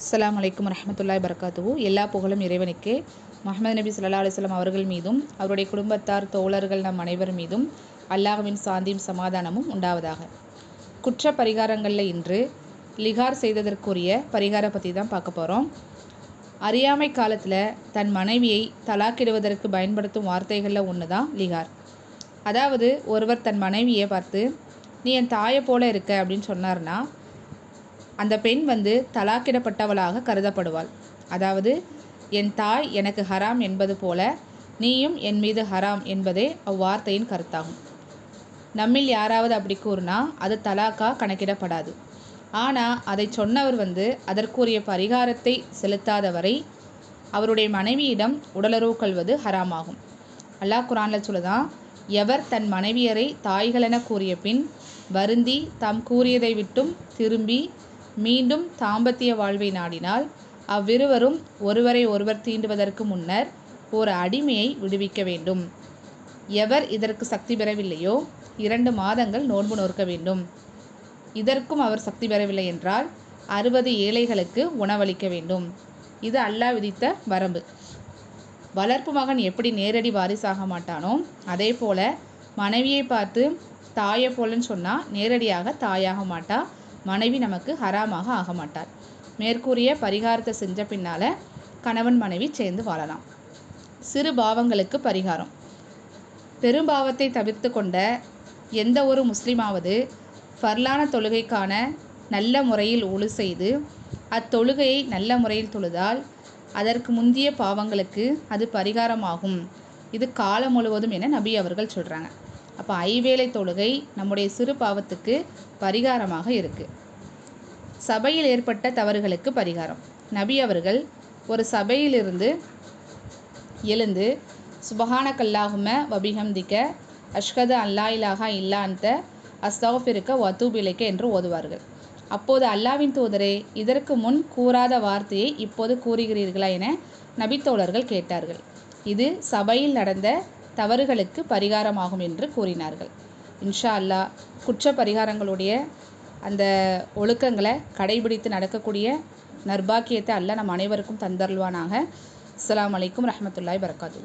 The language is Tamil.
அஸ்லாம் அலைக்கும் வரஹ்மத்துல்லாஹி பரக்காத்துஹு எல்லா புகழும் இறைவனுக்கே. முகமது நபி ஸல்லல்லாஹு அலைஹி அவர்கள் மீதும் அவருடைய குடும்பத்தார் தோழர்கள் நம் அனைவர் மீதும் அல்லாஹுவின் சாந்தியும் சமாதானமும் உண்டாவதாக. குற்ற பரிகாரங்களில் இன்று லிகார் செய்ததற்குரிய பரிகார பற்றி தான் பார்க்க போகிறோம் அறியாமை காலத்தில் தன் மனைவியை தலாக்கிடுவதற்கு பயன்படுத்தும் வார்த்தைகளில் ஒன்று தான் லிகார். அதாவது ஒருவர் தன் மனைவியை பார்த்து நீ என் தாயை போல இருக்க அப்படின்னு சொன்னார்னா அந்த பெண் வந்து தலாக்கிடப்பட்டவளாக கருதப்படுவாள். அதாவது என் தாய் எனக்கு ஹராம் என்பது போல நீயும் என் மீது ஹராம் என்பதே அவ்வார்த்தையின் கருத்தாகும். நம்மில் யாராவது அப்படி கூறினா அது தலாக்கா கணக்கிடப்படாது. ஆனால் அதை சொன்னவர் வந்து அதற்குரிய பரிகாரத்தை செலுத்தாத வரை அவருடைய மனைவியிடம் உடலுறவு கொள்வது ஹராமாகும். அல்லாஹ் குரானில் சொல்லுதான் எவர் தன் மனைவியரை தாய்களென கூறிய பின் வருந்தி தாம் கூறியதை விட்டும் திரும்பி மீண்டும் தாம்பத்திய வாழ்வை நாடினால் அவ்விருவரும் ஒருவரை ஒருவர் தீண்டுவதற்கு முன்னர் ஒரு அடிமையை விடுவிக்க வேண்டும். எவர் இதற்கு சக்தி பெறவில்லையோ இரண்டு மாதங்கள் நோன்பு நோக்க வேண்டும். இதற்கும் அவர் சக்தி பெறவில்லை என்றால் அறுபது ஏழைகளுக்கு உணவளிக்க வேண்டும். இது அல்லாஹ் விதித்த வரம்பு. வளர்ப்பு மகன் எப்படி நேரடி வாரிசாக மாட்டானோ அதே போல மனைவியை பார்த்து தாயை போலன்னு சொன்னால் நேரடியாக தாயாக மாட்டா மனைவி நமக்கு ஹராமாக ஆக மாட்டார் மேற்கூறிய பரிகாரத்தை செஞ்ச பின்னால் கணவன் மனைவி சேர்ந்து வாழலாம். சிறு பாவங்களுக்கு பரிகாரம். பெரும்பாவத்தை தவிர்த்து கொண்ட எந்த ஒரு முஸ்லீமாவது ஃபர்லான தொழுகைக்கான நல்ல முறையில் ஒழு செய்து அத்தொழுகையை நல்ல முறையில் தொழுதால் அதற்கு முந்திய பாவங்களுக்கு அது பரிகாரமாகும். இது காலம் முழுவதும் என நபி அவர்கள் சொல்கிறாங்க அப்போ ஐவேளை தொழுகை நம்முடைய சிறு பாவத்துக்கு பரிகாரமாக இருக்குது சபையில் ஏற்பட்ட தவறுகளுக்கு பரிகாரம். நபி அவர்கள் ஒரு சபையிலிருந்து எழுந்து சுபஹானக்கல்லாகும வபிஹம்திக்க அஷ்கத அல்லா இலாஹா இல்லாந்த அந்த அஸ்தஃபிருக்க வத்தூபிலைக்க என்று ஓதுவார்கள். அப்போது அல்லாவின் தூதரே இதற்கு முன் கூறாத வார்த்தையை இப்போது கூறுகிறீர்களா என நபித்தோழர்கள் கேட்டார்கள். இது சபையில் நடந்த தவறுகளுக்கு பரிகாரமாகும் என்று கூறினார்கள். இன்ஷா அல்லாஹ் குற்ற பரிகாரங்களுடைய அந்த ஒழுக்கங்களை கடைபிடித்து நடக்கக்கூடிய நர்பாக்கியத்தை அல்ல நம் அனைவருக்கும் தந்தருள்வானாக. அஸ்லாம் வலைக்கம் ரஹமத்துல்லாய் வரகாத்து